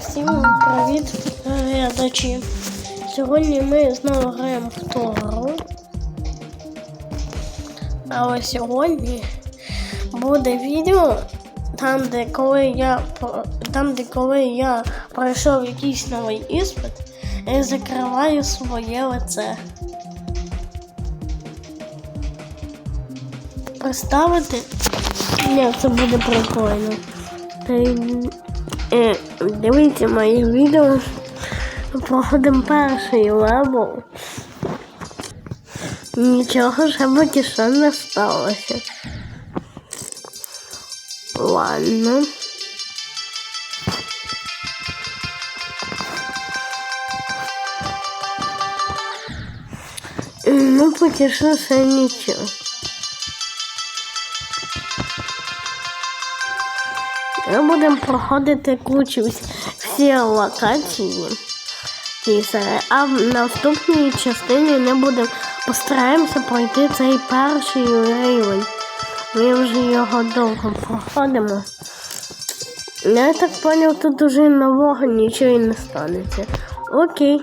Всім привіт, глядачі. Сьогодні ми знову граємо в ту. Але сьогодні буде відео там, де коли я там, де коли я пройшов якийсь новий іспит, я закриваю своє лице. Представити? Ні, це буде прикольно. Е, Дивіться мої відео. Проходимо перший левел. Нічого ж поки не сталося. Ладно. Ну, що нічого. Ми будемо проходити кучу всі локації. А в наступній частині ми будемо постараємося пройти цей перший рівень. Ми вже його довго проходимо. Я так зрозумів, тут дуже нового нічого і не станеться. Окей.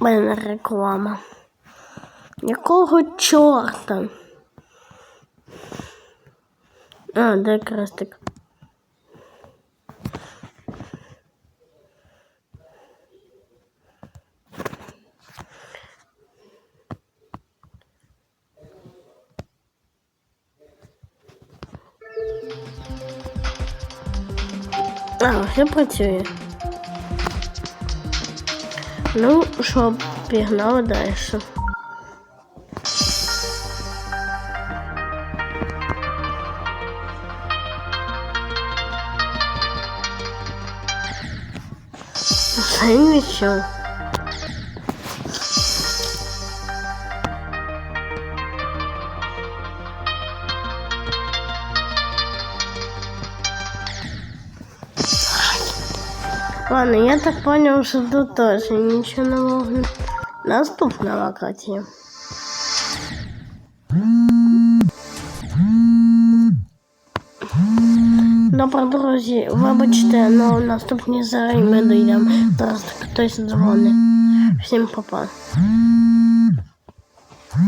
Мене реклама. Якого чорта? А, де крестик? А, все працює. Ну, що, пігнали далі. Це. Ладно, я так понял, что тут тоже ничего нового. не- Наступна локація. Добре, друзі, вибачте, але в наступній серії ми дійдемо. Зараз хтось дзвонить. Всім па-па.